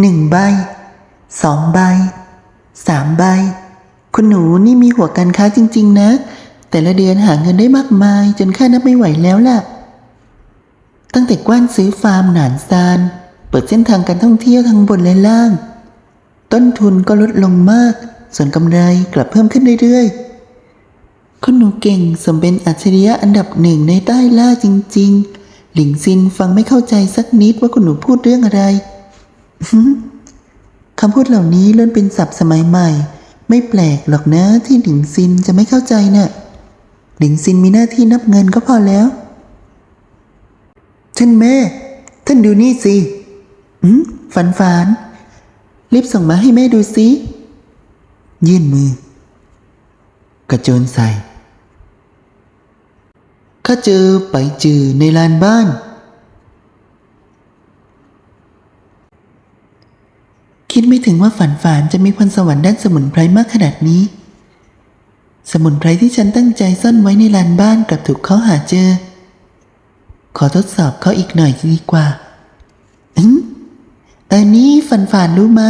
หนึ่งใบสองใบสามใบ คุณหนูนี่มีหัวการค้าจริง ๆ นะ แต่ละเดือนหาเงินได้มากมาย จนข้านับไม่ไหวแล้วล่ะ ตั้งแต่กว้านซื้อฟาร์มหนานซาน เปิดเส้นทางการท่องเที่ยวทั้งบนและล่าง ต้นทุนก็ลดลงมาก ส่วนกำไรกลับเพิ่มขึ้นเรื่อยๆ คุณหนูเก่งสมเป็นอัจฉริยะอันดับหนึ่งในใต้ล่าจริง ๆ หลิงซินฟังไม่เข้าใจสักนิดว่าคุณหนูพูดเรื่องอะไร คำพูดเหล่านี้ล้วนเป็นศัพท์สมัยใหม่ ไม่แปลกหรอกนะที่หลิงซินจะไม่เข้าใจน่ะหลิงซินมีหน้าที่นับเงินก็พอแล้ว ท่านแม่ ท่านดูนี่สิอืมฝันฝันรีบส่งมาให้แม่ดูสิยื่นมือ กระโจนใส่ข้าเจอไปจือในลานบ้าน คิดไม่ถึงว่าฝันฝันจะมีพรสวรรค์ด้านสมุนไพรมากขนาดนี้ สมุนไพรที่ฉันตั้งใจซ่อนไว้ในลานบ้านกลับถูกเขาหาเจอ ขอทดสอบเขาอีกหน่อยดีกว่าอืมอันนี้ฝันฝันรู้ไหม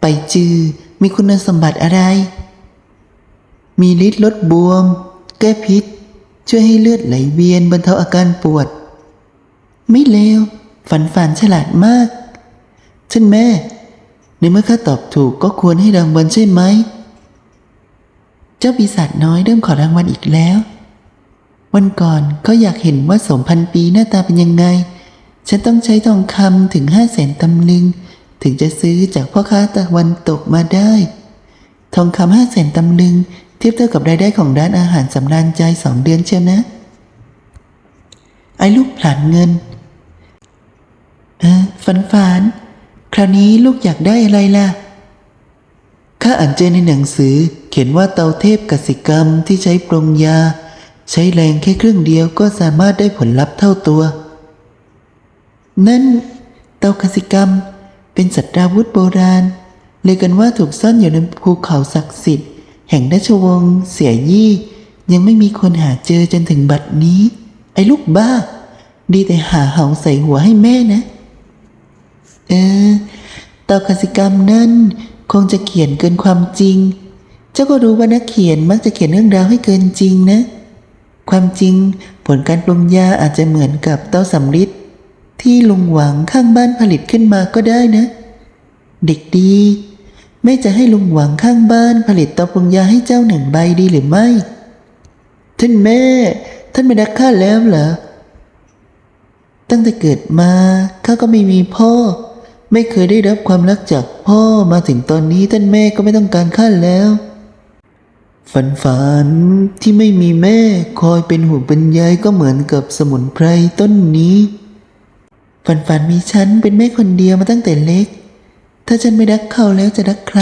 ไปจือมีคุณสมบัติอะไร มีฤทธิ์ลดบวม แก้พิษ ช่วยให้เลือดไหลเวียนบรรเทาอาการปวด ไม่เลวฝันฝันฉลาดมากท่านแม่ เมื่อข้าตอบถูกก็ควรให้รางวัลใช่ไหม เจ้าปีศาจน้อยเริ่มขอรางวัลอีกแล้ว วันก่อนเขาอยากเห็นว่าสมพันปีหน้าตาเป็นยังไง ฉันต้องใช้ทองคำถึงห้าแสนตำลึง ถึงจะซื้อจากพ่อค้าตะวันตกมาได้ ทองคำห้าแสนตำลึง เทียบเท่ากับรายได้ของร้านอาหารสำราญใจสองเดือนเชียวนะ ไอ้ลูกผลานเงิน เออฝันฝัน คราวนี้ลูกอยากได้อะไรล่ะ ข้าอ่านเจอในหนังสือ เขียนว่าเตาเทพกสิกรรมที่ใช้ปรุงยา ใช้แรงแค่ครึ่งเดียวก็สามารถได้ผลลัพธ์เท่าตัว นั่น เตากสิกรรม เป็นสัตราวุธโบราณเลยกันว่าถูกซ่อนอยู่ในภูเขาศักดิ์สิทธิ์ แห่งราชวงศ์เสียยี่ ยังไม่มีคนหาเจอจนถึงบัดนี้ ไอ้ลูกบ้า ดีแต่หาเหาใส่หัวให้แม่นะ เออเตากสิกรรมนั่นคงจะเขียนเกินความจริง เจ้าก็รู้ว่านักเขียนมักจะเขียนเรื่องราวให้เกินจริงนะ ความจริงผลการปรุงยาอาจจะเหมือนกับเต้าสำริดที่ลุงหวังข้างบ้านผลิตขึ้นมาก็ได้นะ เด็กดีแม่จะให้ลุงหวังข้างบ้านผลิตเตาปรุงยาให้เจ้าหนึ่งใบดีหรือไม่ ท่านแม่ ท่านไม่รักข้าแล้วเหรอตั้งแต่เกิดมาข้าก็ไม่มีพ่อ ไม่เคยได้รับความรักจากพ่อมาถึงตอนนี้ท่านแม่ก็ไม่ต้องการข้าแล้ว ฝันฝันที่ไม่มีแม่คอยเป็นห่วงเป็นใยก็เหมือนกับสมุนไพรต้นนี้ ฝันฝันมีฉันเป็นแม่คนเดียวมาตั้งแต่เล็ก ถ้าฉันไม่รักเขาแล้วจะรักใคร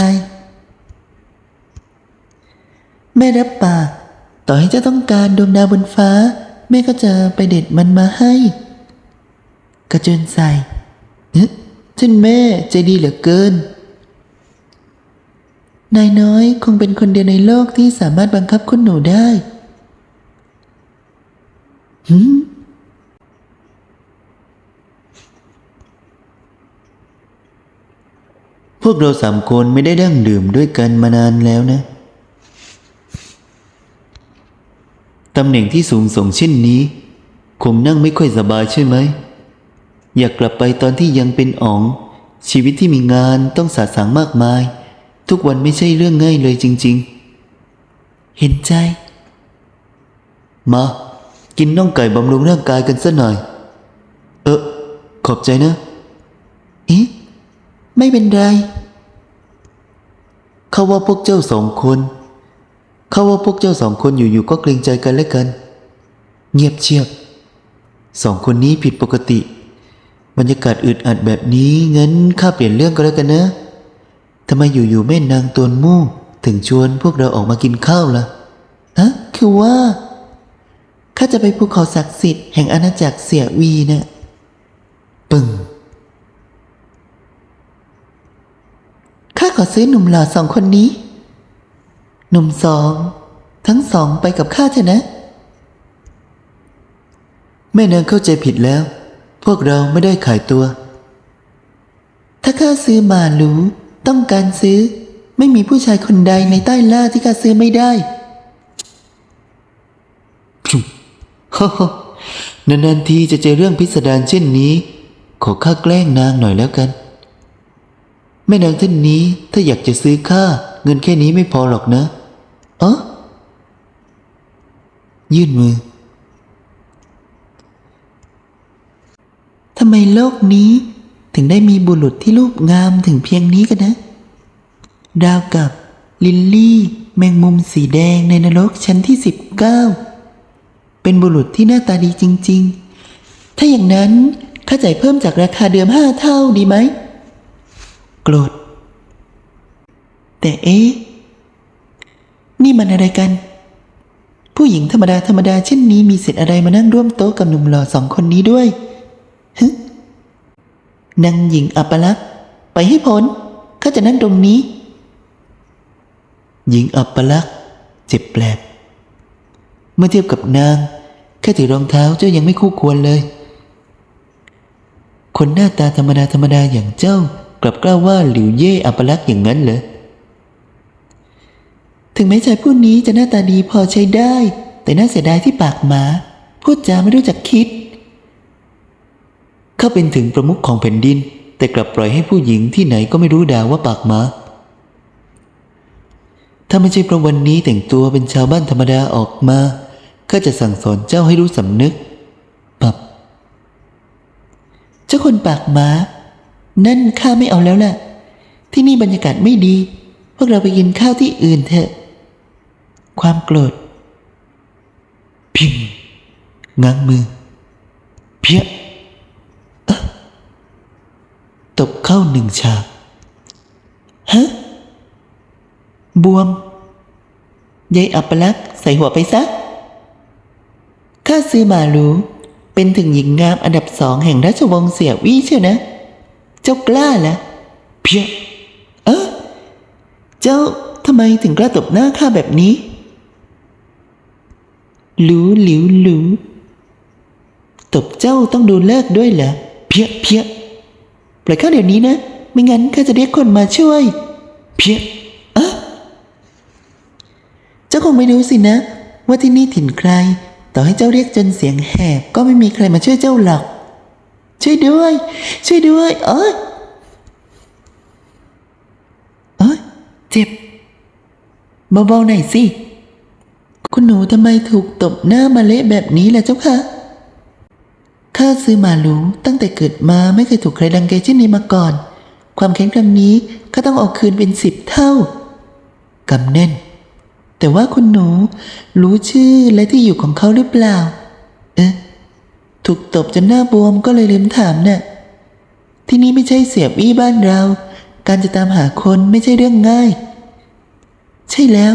แม่รับปากต่อให้เจ้าต้องการดวงดาวบนฟ้า แม่ก็จะไปเด็ดมันมาให้ กระเจินใส่เอ๊ะ ท่านแม่ใจดีเหลือเกิน นายน้อยคงเป็นคนเดียวในโลกที่สามารถบังคับคุณหนูได้หืมพวกเราสามคนไม่ได้ดั้งดื่มด้วยกันมานานแล้วนะ ตำแหน่งที่สูงส่งเช่นนี้ คงนั่งไม่ค่อยสบายใช่ไหม อยากกลับไปตอนที่ยังเป็นอ๋อง ชีวิตที่มีงานต้องสาสางมากมาย ทุกวันไม่ใช่เรื่องง่ายเลยจริง ๆ เห็นใจ มา กินน่องไก่บำรุงร่างกายกันสัหน่อย เออ ขอบใจนะเอ๊ะไม่เป็นไรเขาว่าพวกเจ้าสองคนเขาว่าพวกเจ้าสองคนอยู่ๆก็เกรงใจกันและกัน เงียบเชียบ สองคนนี้ผิดปกติ บรรยากาศอึดอัดแบบนี้งั้นข้าเปลี่ยนเรื่องก็แล้วกันนะทำไมอยู่ๆแม่นางตวนมู่ถึงชวนพวกเราออกมากินข้าวล่ะฮะคือว่าข้าจะไปภูเขาศักดิ์สิทธิ์แห่งอาณาจักรเสียวีนะ่ะปึ้งข้าขอซื้อหนุ่มหล่อสองคนนี้ หนุ่มสอง ทั้งสองไปกับข้าเถอะนะ แม่นางเข้าใจผิดแล้ว พวกเราไม่ได้ขายตัว ถ้าข้าซื้อมาหรูต้องการซื้อ ไม่มีผู้ชายคนใดในใต้ล่าที่ข้าซื้อไม่ได้ฮ่าฮ่านานๆทีจะเจอเรื่องพิสดารเช่นนี้ ขอข้าแกล้งนางหน่อยแล้วกัน แม่นางท่านนี้ถ้าอยากจะซื้อข้าเงินแค่นี้ไม่พอหรอกนะเออยื่นมือ ทำไมโลกนี้ถึงได้มีบุรุษที่รูปงามถึงเพียงนี้กันนะ ดาวกับลิลลี่ แมงมุมสีแดงในนรกชั้นที่สิบเก้าเป็นบุรุษที่หน้าตาดีจริง ๆ ถ้าอย่างนั้นข้าจ่ายเพิ่มจากราคาเดิมห้าเท่าดีไหม โกรธ แต่เอ๊ะ นี่มันอะไรกัน ผู้หญิงธรรมดาธรรมดาเช่นนี้มีสิทธิ์อะไรมานั่งร่วมโต๊ะกับหนุ่มหล่อสองคนนี้ด้วย ฮึนางหญิงอัปลักษ์ไปให้พ้นข้าจะนั่งตรงนี้ หญิงอัปลักษ์เจ็บแปลบ เมื่อเทียบกับนางแค่ถือรองเท้าเจ้ายังไม่คู่ควรเลย คนหน้าตาธรรมดาธรรมดาอย่างเจ้ากลับกล้าว่าหลิวเย่อัปลักษ์อย่างนั้นเหรอถึงแม้ชายผู้นี้จะหน้าตาดีพอใช้ได้ แต่น่าเสียดายที่ปากหมา พูดจาไม่รู้จักคิด เขาเป็นถึงประมุขของแผ่นดิน แต่กลับปล่อยให้ผู้หญิงที่ไหนก็ไม่รู้ด่าว่าปากหมาถ้าไม่ใช่เพราะวันนี้แต่งตัวเป็นชาวบ้านธรรมดาออกมาข้าจะสั่งสอนเจ้าให้รู้สำนึกปับ เจ้าคนปากหมา นั่นข้าไม่เอาแล้วล่ะ ที่นี่บรรยากาศไม่ดี พวกเราไปกินข้าวที่อื่นเถอะ ความโกรธ พิงง้างมือ เพี้ย ตบเข้าหนึ่งฉากฮะบวมยายอัปลักษ์ใส่หัวไปซะข้าซื้อมารู้ เป็นถึงหญิงงามอันดับสองแห่งราชวงศ์เสี่ยวี่เชียวนะ เจ้ากล้าละเพี้ยเออเจ้าทำไมถึงกล้าตบหน้าข้าแบบนี้หลูหลิวหลูตบเจ้าต้องดูเลิกด้วยเหรอเพี้ยเพี้ย ปล่อยข้าเดี๋ยวนี้นะ ไม่งั้นข้าจะเรียกคนมาช่วย เพี้ยเอะเจ้าคงไม่รู้สินะ ว่าที่นี่ถิ่นใคร ต่อให้เจ้าเรียกจนเสียงแหบก็ไม่มีใครมาช่วยเจ้าหรอก ช่วยด้วย ช่วยด้วย เอ้ยเอ้ยเจ็บเบาๆหน่อยสิ คุณหนูทำไมถูกตบหน้ามาเละแบบนี้ล่ะเจ้าคะ ข้าซื้อมาลูตั้งแต่เกิดมาไม่เคยถูกใครดังแกเช่นนี้มาก่อน ความแข็งครั้งนี้ข้าต้องเอาคืนเป็นสิบเท่ากำแน่น แต่ว่าคุณหนูรู้ชื่อและที่อยู่ของเขาหรือเปล่า เอ๊ะถูกตบจนหน้าบวมก็เลยลืมถามเน่ะที่นี่ไม่ใช่เสียบี้บ้านเรา การจะตามหาคนไม่ใช่เรื่องง่าย ใช่แล้ว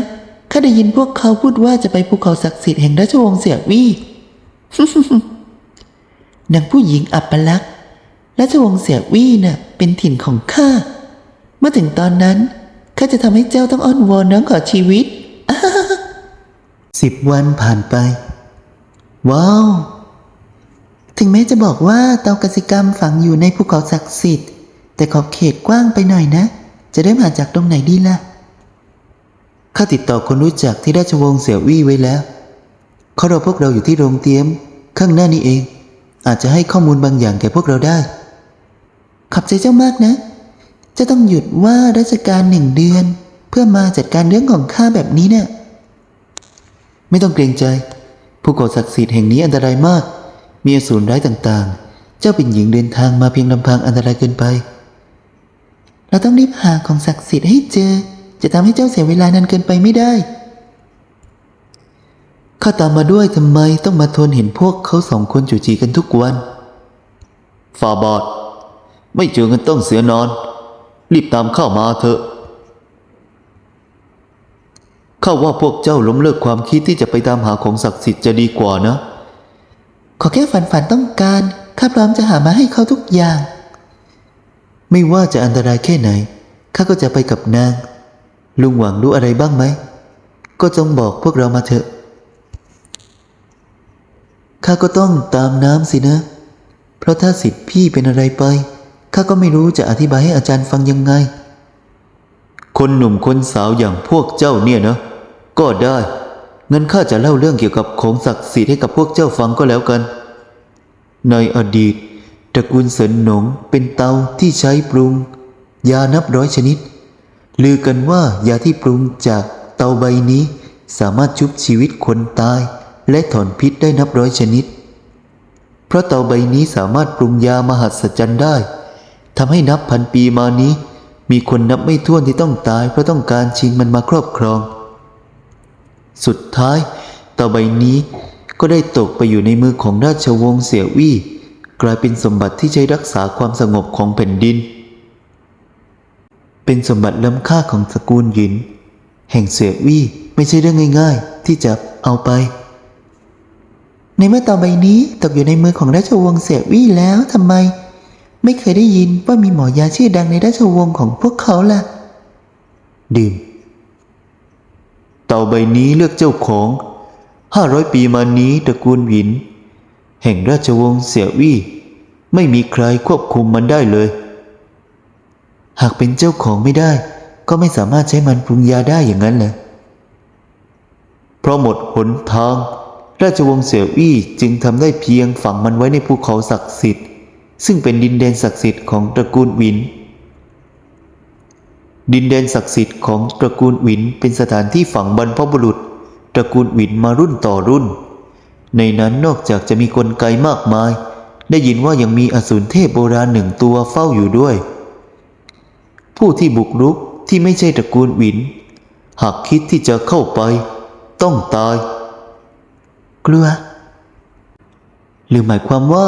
ข้าได้ยินพวกเขาพูดว่าจะไปภูเขาศักดิ์สิทธิ์แห่งราชวงศ์เสียวี่ นางผู้หญิงอัปลักษ์ราชวงศ์เสียวี่น่ะเป็นถิ่นของข้า เมื่อถึงตอนนั้นข้าจะทำให้เจ้าต้องอ้อนวอนน้องขอชีวิต สิบวันผ่านไป ว้าว ถึงแม้จะบอกว่าเตากสิกรรมฝังอยู่ในภูเขาศักดิ์สิทธิ์ แต่ขอบเขตกว้างไปหน่อยนะ จะเริ่มาจากตรงไหนดีล่ะข้าติดต่อคนรู้จักที่ราชวงศ์เสี่ยววี่ไว้แล้วเขารอพวกเราอยู่ที่โรงเตรียมข้างหน้านี้เอง อาจจะให้ข้อมูลบางอย่างแก่พวกเราได้ ขอบใจเจ้ามากนะ จะต้องหยุดว่าราชการหนึ่งเดือน เพื่อมาจัดการเรื่องของข้าแบบนี้เนี่ยไม่ต้องเกรงใจภูเขาศักดิ์สิทธิ์แห่งนี้อันตรายมาก มีอสูรร้ายต่างๆ เจ้าเป็นหญิงเดินทางมาเพียงลำพังอันตรายเกินไป เราต้องรีบหาของศักดิ์สิทธิ์ให้เจอ จะทำให้เจ้าเสียเวลานานเกินไปไม่ได้ ข้าตามมาด้วยทำไมต้องมาทนเห็นพวกเขาสองคนจู่จีกันทุกวันฝ่าบาทไม่เจอกันต้องเสียนอน รีบตามเข้ามาเถอะข้าว่าพวกเจ้าล้มเลิกความคิดที่จะไปตามหาของศักดิ์สิทธิ์จะดีกว่านะ ขอแค่ฝันฝันต้องการข้าพร้อมจะหามาให้เขาทุกอย่าง ไม่ว่าจะอันตรายแค่ไหนข้าก็จะไปกับนาง ลุงหวังรู้อะไรบ้างไหม ก็จงบอกพวกเรามาเถอะ ข้าก็ต้องตามน้ำสินะ เพราะถ้าสิทธิ์พี่เป็นอะไรไป ข้าก็ไม่รู้จะอธิบายให้อาจารย์ฟังยังไง คนหนุ่มคนสาวอย่างพวกเจ้าเนี่ยนะ ก็ได้งั้นข้าจะเล่าเรื่องเกี่ยวกับของศักดิ์สิทธิ์ให้กับพวกเจ้าฟังก็แล้วกัน ในอดีตตระกูลเสินหนงเป็นเตาที่ใช้ปรุง ยานับร้อยชนิด ลือกันว่ายาที่ปรุงจากเตาใบนี้สามารถชุบชีวิตคนตาย และถอนพิษได้นับร้อยชนิด เพราะเตาใบนี้สามารถปรุงยามหัศจรรย์ได้ทำให้นับพันปีมานี้ มีคนนับไม่ถ้วนที่ต้องตายเพราะต้องการชิงมันมาครอบครอง สุดท้ายเตาใบนี้ก็ได้ตกไปอยู่ในมือของราชวงศ์เสี่ยวี่กลายเป็นสมบัติที่ใช้รักษาความสงบของแผ่นดิน เป็นสมบัติล้ำค่าของตระกูลหยิน แห่งเสี่ยวี่ไม่ใช่เรื่องง่าย ๆ ที่จะเอาไป ในเมื่อเตาใบนี้ตกอยู่ในมือของราชวงศ์เสี่ยวี่แล้วทำไม ไม่เคยได้ยินว่ามีหมอยาชื่อดังในราชวงศ์ของพวกเขาล่ะ ดื่ม เต่าใบนี้เลือกเจ้าของห้าร้อยปีมานี้ตระกูลหวิน แห่งราชวงศ์เสี่ยวี่ไม่มีใครควบคุมมันได้เลย หากเป็นเจ้าของไม่ได้ ก็ไม่สามารถใช้มันปรุงยาได้อย่างนั้นเลยเพราะหมดหนทาง ราชวงศ์เสี่ยวี่จึงทำได้เพียงฝังมันไว้ในภูเขาศักดิ์สิทธิ์ ซึ่งเป็นดินแดนศักดิ์สิทธิ์ของตระกูลหวิน ดินแดนศักดิ์สิทธิ์ของตระกูลหวินเป็นสถานที่ฝังบรรพบุรุษ ตระกูลหวินมารุ่นต่อรุ่น ในนั้นนอกจากจะมีกลไกมากมาย ได้ยินว่ายังมีอสูรเทพโบราณหนึ่งตัวเฝ้าอยู่ด้วย ผู้ที่บุกรุกที่ไม่ใช่ตระกูลหวิน หากคิดที่จะเข้าไป ต้องตาย กลัว หรือหมายความว่า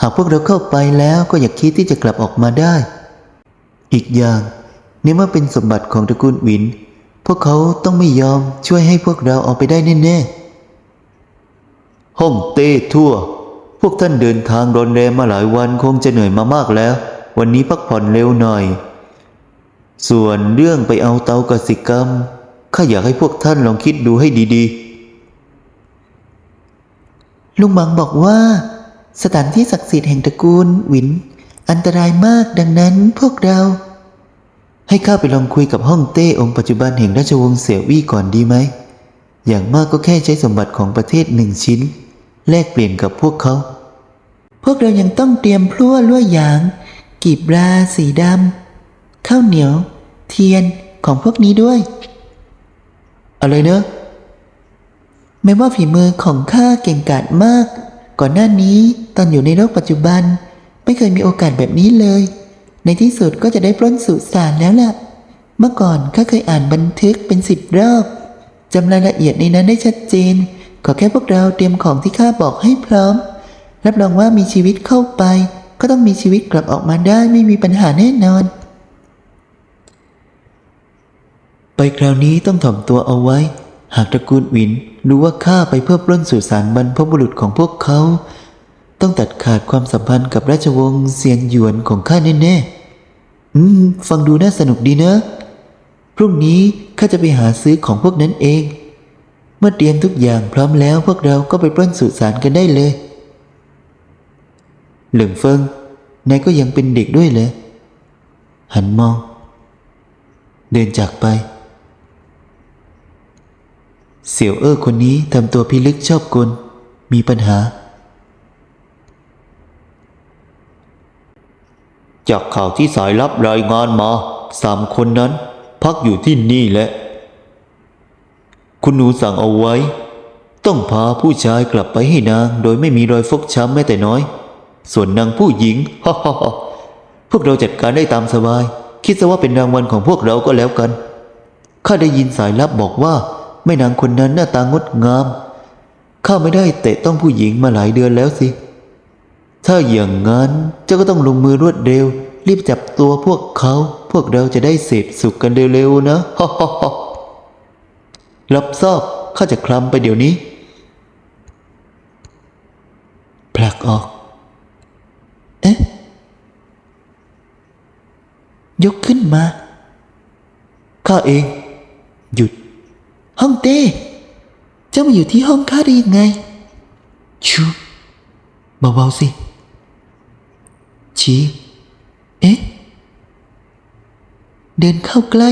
หากพวกเราเข้าไปแล้วก็อย่าคิดที่จะกลับออกมาได้ อีกอย่างในเมื่อเป็นสมบัติของตระกูลวิน พวกเขาต้องไม่ยอมช่วยให้พวกเราเอาไปได้แน่ๆห้องเต้ทั่ว พวกท่านเดินทางรอนแรมมาหลายวันคงจะเหนื่อยมามากแล้ว วันนี้พักผ่อนเร็วหน่อย ส่วนเรื่องไปเอาเตากสิกรรมข้าอยากให้พวกท่านลองคิดดูให้ดีๆ ลุงหมังบอกว่า สถานที่ศักดิ์สิทธิ์แห่งตระกูลหวิน อันตรายมากดังนั้นพวกเรา ให้ข้าไปลองคุยกับฮ่องเต้องค์ปัจจุบันแห่งราชวงศ์เสี่ยวี่ก่อนดีไหม อย่างมากก็แค่ใช้สมบัติของประเทศหนึ่งชิ้น แลกเปลี่ยนกับพวกเขา พวกเรายังต้องเตรียมพลั่วลวดยาง กีบราสีดำข้าวเหนียว เทียนของพวกนี้ด้วย อะไรเนอะ แม้ว่าฝีมือของข้าเก่งกาจมาก ก่อนหน้านี้ตอนอยู่ในโลกปัจจุบัน ไม่เคยมีโอกาสแบบนี้เลย ในที่สุดก็จะได้ปล้นสุสานแล้วล่ะ เมื่อก่อนข้าเคยอ่านบันทึกเป็นสิบรอบจำรายละเอียดในนั้นได้ชัดเจน ขอแค่พวกเราเตรียมของที่ข้าบอกให้พร้อม รับรองว่ามีชีวิตเข้าไป ก็ต้องมีชีวิตกลับออกมาได้ไม่มีปัญหาแน่นอน ไปคราวนี้ต้องถ่อมตัวเอาไว้ หากตระกูลวิน รู้ว่าข้าไปเพื่อปล้นสุสานบรรพบุรุษของพวกเขา ต้องตัดขาดความสัมพันธ์กับราชวงศ์เซียนหยวนของข้าแน่ๆอืม ฟังดูน่าสนุกดีนะพรุ่งนี้ข้าจะไปหาซื้อของพวกนั้นเอง เมื่อเตรียมทุกอย่างพร้อมแล้วพวกเราก็ไปปล้นสุสานกันได้เลย เหลิงเฟิงนายก็ยังเป็นเด็กด้วยเลยหันมอง เดินจากไป เสี่ยวเอ้อคนนี้ทำตัวพิลึกชอบกล มีปัญหา จากข่าวที่สายลับรายงานมาสามคนนั้น พักอยู่ที่นี่แหละ คุณหนูสั่งเอาไว้ ต้องพาผู้ชายกลับไปให้นาง โดยไม่มีรอยฟกช้ำแม้แต่น้อย ส่วนนางผู้หญิงฮ่าฮ่าฮ่าพวกเราจัดการได้ตามสบาย คิดซะว่าเป็นรางวัลของพวกเราก็แล้วกันข้าได้ยินสายลับบอกว่า แม่นางคนนั้นหน้าตางดงาม ข้าไม่ได้เตะต้องผู้หญิงมาหลายเดือนแล้วสิ ถ้าอย่างนั้นเจ้าก็ต้องลงมือรวดเร็ว รีบจับตัวพวกเขา พวกเราจะได้เสพสุขกันเร็วๆนะฮ่าฮ่าฮ่ารับทราบข้าจะคลำไปเดี๋ยวนี้ผลักออก เอ๊ะ ยกขึ้นมา ข้าเอง หยุด ห้องเต้เจ้ามาอยู่ที่ห้องข้าได้ยังไง ชูเบาๆสิ ชี้ เอ๊ะ เดินเข้าใกล้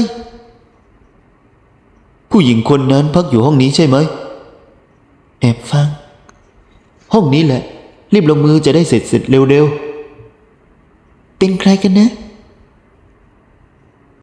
ผู้หญิงคนนั้นพักอยู่ห้องนี้ใช่ไหม แอบฟัง ห้องนี้แหละ รีบลงมือจะได้เสร็จเสร็จเร็วเป็นใครกันนะ